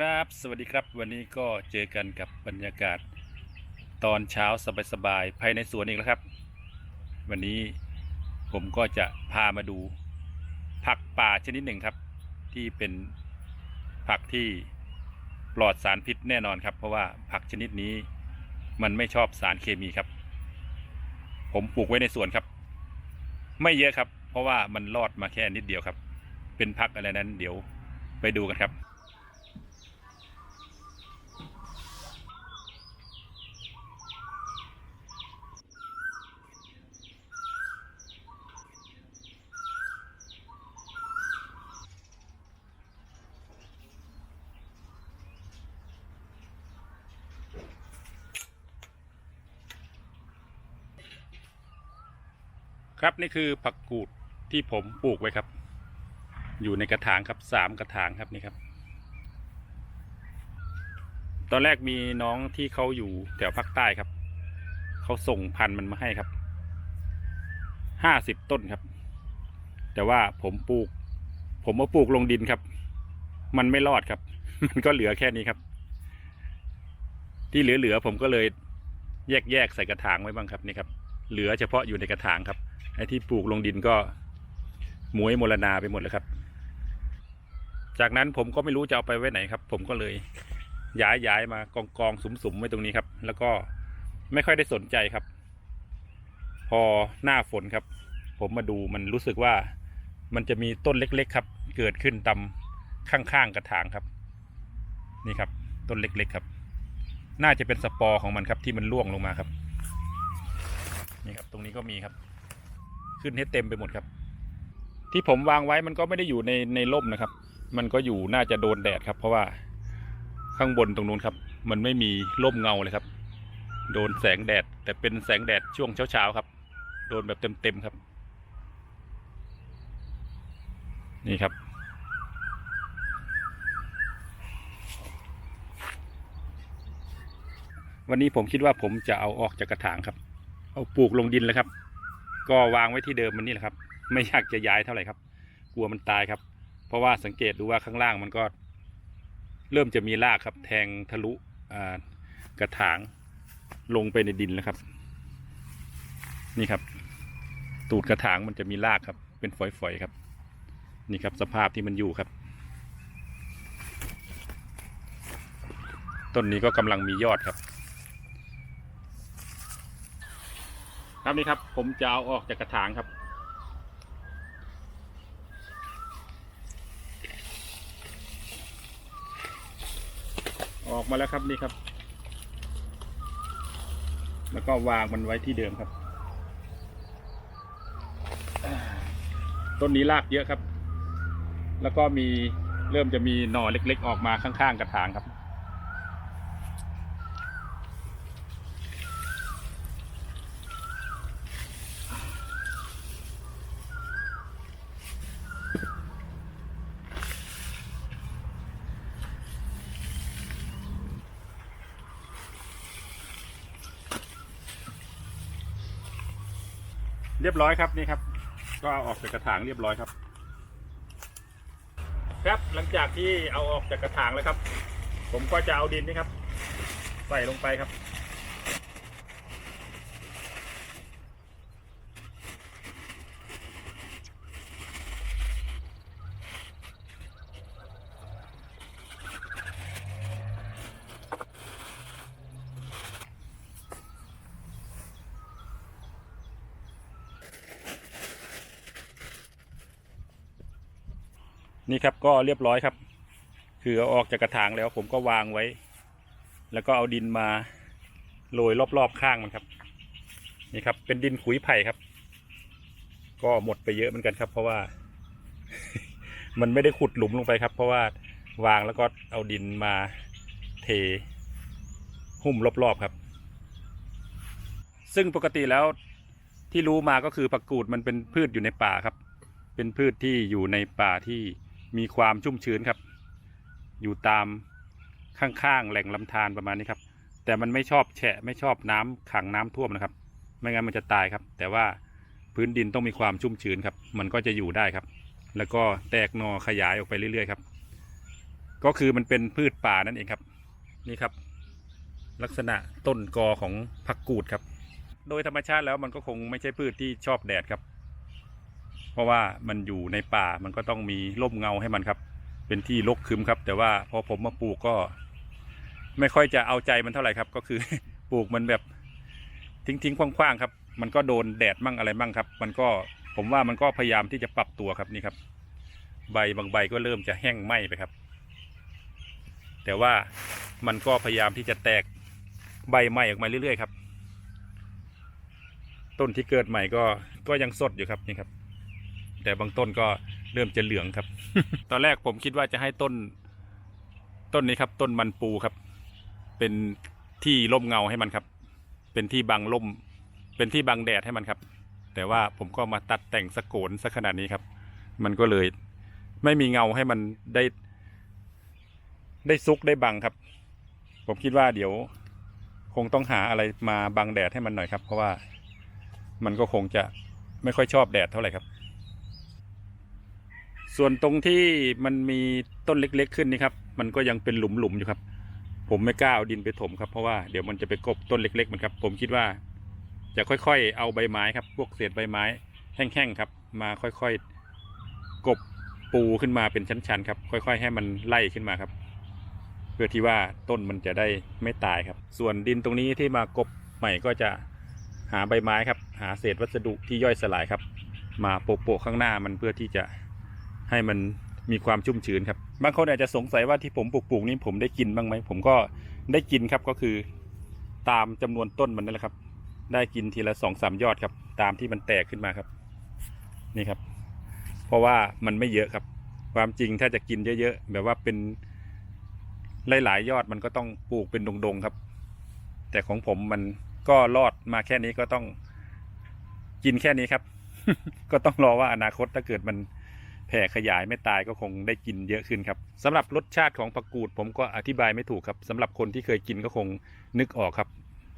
ครับ สวัสดีครับ วันนี้ก็เจอกันกับบรรยากาศ ตอนเช้าสบายๆภายในสวนอีกแล้วครับ วันนี้ผมก็จะพามาดู ผักป่าชนิดหนึ่งครับ ที่เป็นผักที่ปลอดสารพิษแน่นอนครับ เพราะว่าผักชนิดนี้มันไม่ชอบสารเคมีครับ ผมปลูกไว้ในสวนครับ ไม่เยอะครับ เพราะว่ามันรอดมาแค่นิดเดียวครับ เป็นผักอะไรนั้น เดี๋ยวไปดูกันครับ ครับนี่คือผักกูดที่ผมปลูกไว้ครับ อยู่ในกระถางครับสามกระถางครับนี่ครับ ตอนแรกมีน้องที่เขาอยู่แถวภาคใต้ครับเขาส่งพันธุ์มันมาให้ครับห้าสิบต้นครับ แต่ว่าผมปลูก ผมมาปลูกลงดินครับ มันไม่รอดครับ มันก็เหลือแค่นี้ครับ ที่เหลือๆผมก็เลยแยกๆใส่กระถางไว้บ้างครับนี่ครับ เหลือเฉพาะอยู่ในกระถางครับไอ้ที่ปลูกลงดินก็หมวยมรณาไปหมดแล้วครับ จากนั้นผมก็ไม่รู้จะเอาไปไว้ไหนครับ ผมก็เลยย้ายย้ายมากองกองสุมสุมไว้ตรงนี้ครับ แล้วก็ไม่ค่อยได้สนใจครับ พอหน้าฝนครับ ผมมาดูมันรู้สึกว่ามันจะมีต้นเล็ก ๆ ครับ เกิดขึ้นตำข้างๆกระถางครับ นี่ครับ ต้นเล็ก ๆ ครับ น่าจะเป็นสปอร์ของมันครับที่มันร่วงลงมาครับ นี่ครับตรงนี้ก็มีครับ ขึ้นให้เต็มไปหมดครับ ที่ผมวางไว้มันก็ไม่ได้อยู่ในในร่มนะครับ มันก็อยู่น่าจะโดนแดดครับ เพราะว่าข้างบนตรงนู้นครับ มันไม่มีร่มเงาเลยครับ โดนแสงแดด แต่เป็นแสงแดดช่วงเช้าๆครับ โดนแบบเต็มๆครับ นี่ครับวันนี้ผมคิดว่าผมจะเอาออกจากกระถางครับ เอาปลูกลงดินเลยครับ ก็วางไว้ที่เดิมมันนี่แหละครับ ไม่อยากจะย้ายเท่าไหร่ครับ กลัวมันตายครับ เพราะว่าสังเกตดูว่าข้างล่างมันก็ เริ่มจะมีรากครับ แทงทะลุกระถางลงไปในดินแล้วครับ นี่ครับ ตูดกระถางมันจะมีรากครับ เป็นฝอยๆครับ นี่ครับสภาพที่มันอยู่ครับ ต้นนี้ก็กำลังมียอดครับ ครับนี่ครับ ผมจะเอาออกจากกระถางครับ ออกมาแล้วครับนี่ครับ แล้วก็วางมันไว้ที่เดิมครับ ต้นนี้รากเยอะครับ แล้วก็มีเริ่มจะมีหน่อเล็กๆ ออกมาข้างๆกระถางครับ เรียบร้อยครับนี่ครับ ก็เอาออกจากกระถางเรียบร้อยครับ ครับหลังจากที่เอาออกจากกระถางแล้วครับ ผมก็จะเอาดินนี่ครับ ใส่ลงไปครับ นี่ครับก็เรียบร้อยครับ คือเอาออกจากกระถางแล้วผมก็วางไว้ แล้วก็เอาดินมาโรยรอบๆข้างมันครับ นี่ครับ เป็นดินขุยไผ่ครับ ก็หมดไปเยอะเหมือนกันครับ เพราะว่า มันไม่ได้ขุดหลุมลงไปครับ เพราะว่าวางแล้วก็เอาดินมาเท หุ้มรอบๆครับ ซึ่งปกติแล้วที่รู้มาก็คือผักกูดมันเป็นพืชอยู่ในป่าครับ เป็นพืชที่อยู่ในป่าที่ มีความชุ่มชื้นครับ อยู่ตามข้างๆแหล่งลำธารประมาณนี้ครับ แต่มันไม่ชอบแฉะไม่ชอบน้ำขังน้ำท่วมนะครับ ไม่งั้นมันจะตายครับ แต่ว่าพื้นดินต้องมีความชุ่มชื้นครับ มันก็จะอยู่ได้ครับ แล้วก็แตกหนอขยายออกไปเรื่อยๆครับ ก็คือมันเป็นพืชป่านั่นเองครับนี่ครับ ลักษณะต้นกอของผักกูดครับ โดยธรรมชาติแล้วมันก็คงไม่ใช่พืชที่ชอบแดดครับ เพราะว่ามันอยู่ในป่ามันก็ต้องมีร่มเงาให้มันครับ เป็นที่รกคึมครับ แต่ว่าพอผมมาปลูกก็ ไม่ค่อยจะเอาใจมันเท่าไหร่ครับ ก็คือปลูกมันแบบทิ้งทิ้งๆคว่างๆครับ มันก็โดนแดดมั่งอะไรมั่งครับ มันก็ผมว่ามันก็พยายามที่จะปรับตัวครับนี่ครับ ใบบางใบก็เริ่มจะแห้งไหม้ไปครับ แต่ว่ามันก็พยายามที่จะแตกใบใหม่ออกมาเรื่อยๆครับ ต้นที่เกิดใหม่ก็ก็ยังสดอยู่ครับนี่ครับ แต่บางต้นก็เริ่มจะเหลืองครับ ตอนแรกผมคิดว่าจะให้ต้น ต้นนี้ครับต้นมันปูครับ เป็นที่ร่มเงาให้มันครับ เป็นที่บังร่ม เป็นที่บังแดดให้มันครับ แต่ว่าผมก็มาตัดแต่งสะโกนสักขนาดนี้ครับ มันก็เลยไม่มีเงาให้มันได้ ได้ซุกได้บังครับ ผมคิดว่าเดี๋ยว คงต้องหาอะไรมาบังแดดให้มันหน่อยครับ เพราะว่ามันก็คงจะไม่ค่อยชอบแดดเท่าไหร่ครับ ส่วนตรงที่มันมีต้นเล็ก ๆ ขึ้นนี่ครับ มันก็ยังเป็นหลุมๆอยู่ครับ ผมไม่กล้าเอาดินไปถมครับเพราะว่าเดี๋ยวมันจะไปกบต้นเล็กๆมันครับ ผมคิดว่า จะค่อยๆ เอาใบไม้ครับ พวกเศษใบไม้แห้งๆครับ มาค่อยๆ กบปูขึ้นมาเป็นชั้นๆครับ ค่อย ๆ ให้มันไล่ขึ้นมาครับ เพื่อที่ว่าต้นมันจะได้ไม่ตายครับ ส่วนดินตรงนี้ที่มากบใหม่ก็จะหาใบไม้ครับ หาเศษวัสดุที่ย่อยสลายครับ มาโปะๆข้างหน้ามันเพื่อที่จะ ให้มันมีความชุ่มชื้นครับ บางคนอาจจะสงสัยว่าที่ผมปลูกๆนี้ผมได้กินบ้างไหม ผมก็ได้กินครับก็คือ ตามจำนวนต้นมันนั่นแหละครับ ได้กินทีละสองสามยอดครับ ตามที่มันแตกขึ้นมาครับ นี่ครับ เพราะว่ามันไม่เยอะครับ ความจริงถ้าจะกินเยอะๆแบบว่าเป็นหลายๆยอดมันก็ต้องปลูกเป็นดงๆครับ แต่ของผมมันก็รอดมาแค่นี้ก็ต้องกินแค่นี้ครับ ก็ต้องรอว่าอนาคตถ้าเกิดมัน แผ่ขยายไม่ตายก็คงได้กินเยอะขึ้นครับสำหรับรสชาติของผักกูด ผมก็อธิบายไม่ถูกครับสำหรับคนที่เคยกินก็คงนึกออกครับ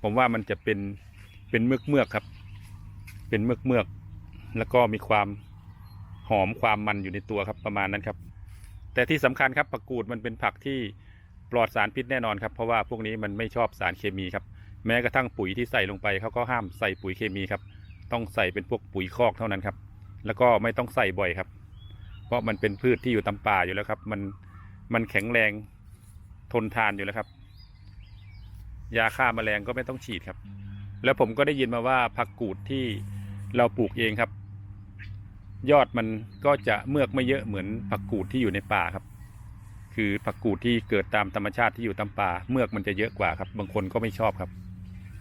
ผมว่ามันจะเป็นเป็นเมือกเมือกครับ เป็นเมือกเมือกแล้วก็มีความหอมความมันอยู่ในตัวครับประมาณนั้นครับ แต่ที่สำคัญครับผักกูดมันเป็นผักที่ปลอดสารพิษแน่นอนครับเพราะว่าพวกนี้มันไม่ชอบสารเคมีครับ แม้กระทั่งปุ๋ยที่ใส่ลงไปเขาก็ห้ามใส่ปุ๋ยเคมีครับ ต้องใส่เป็นพวกปุ๋ยคอกเท่านั้นครับ แล้วก็ไม่ต้องใส่บ่อยครับ ราะมันเป็นพืชที่อยู่ตามป่าอยู่แล้วครับ มันมันแข็งแรงทนทานอยู่แล้วครับ ยาฆ่าแมลงก็ไม่ต้องฉีดครับ แล้วผมก็ได้ยินมาว่าผักกูดที่เราปลูกเองครับ ยอดมันก็จะเมือกไม่เยอะเหมือนผักกูดที่อยู่ในป่าครับ คือผักกูดที่เกิดตามธรรมชาติที่อยู่ตามป่า เมือกมันจะเยอะกว่าครับ บางคนก็ไม่ชอบครับ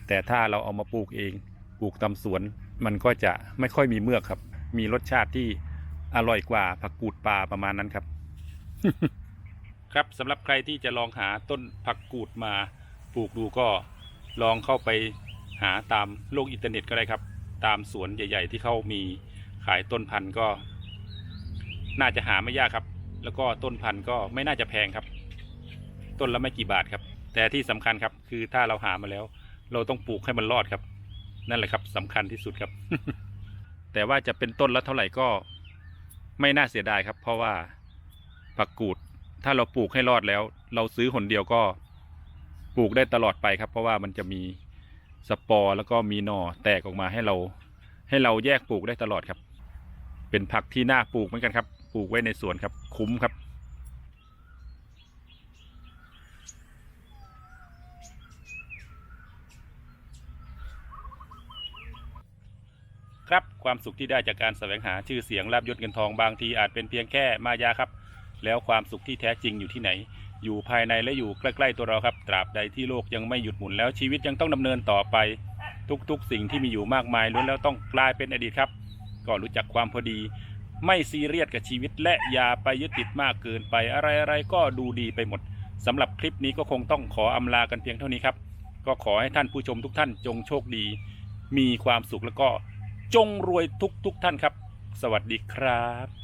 แต่ถ้าเราเอามาปลูกเอง ปลูกตามสวน มันก็จะไม่ค่อยมีเมือกครับ มีรสชาติที่ อร่อยกว่าผักกูดป่าประมาณนั้นครับ ครับสำหรับใครที่จะลองหาต้นผักกูดมาปลูกดูก็ลองเข้าไปหาตามโลกอินเทอร์เน็ตก็ได้ครับ ตามสวนใหญ่ ๆ ที่เขามีขายต้นพันธุ์ก็ น่าจะหาไม่ยากครับ แล้วก็ต้นพันธุ์ก็ไม่น่าจะแพงครับ ต้นละไม่กี่บาทครับ แต่ที่สำคัญครับ คือถ้าเราหามาแล้ว เราต้องปลูกให้มันรอดครับ นั่นแหละครับสำคัญที่สุดครับ แต่ว่าจะเป็นต้นละเท่าไหร่ก็ ไม่น่าเสียดายครับ เพราะว่าผักกูด ถ้าเราปลูกให้รอดแล้ว เราซื้อหนเดียวก็ปลูกได้ตลอดไปครับ เพราะว่ามันจะมีสปอร์แล้วก็มีหน่อแตกออกมาให้เรา ให้เราแยกปลูกได้ตลอดครับ เป็นผักที่น่าปลูกเหมือนกันครับ ปลูกไว้ในสวนครับ คุ้มครับ ครับ ความสุขที่ได้จากการแสวงหาชื่อเสียงลาบยศเงินทองบางทีอาจเป็นเพียงแค่มายาครับ แล้วความสุขที่แท้จริงอยู่ที่ไหน อยู่ภายในและอยู่ใกล้ๆตัวเราครับ ตราบใดที่โลกยังไม่หยุดหมุนแล้วชีวิตยังต้องดำเนินต่อไป ทุกๆ สิ่งที่มีอยู่มากมายล้วนแล้วต้องกลายเป็นอดีตครับ ก็รู้จักความพอดี ไม่ซีเรียสกับชีวิต และอย่าไปยึดติดมากเกินไปอะไรๆก็ดูดีไปหมดสำหรับคลิปนี้ก็คงต้องขออำลากันเพียงเท่านี้ครับ ก็ขอให้ท่านผู้ชมทุกท่านจงโชคดี มีความสุขแล้วก็ จงรวยทุกทุกท่านครับ สวัสดีครับ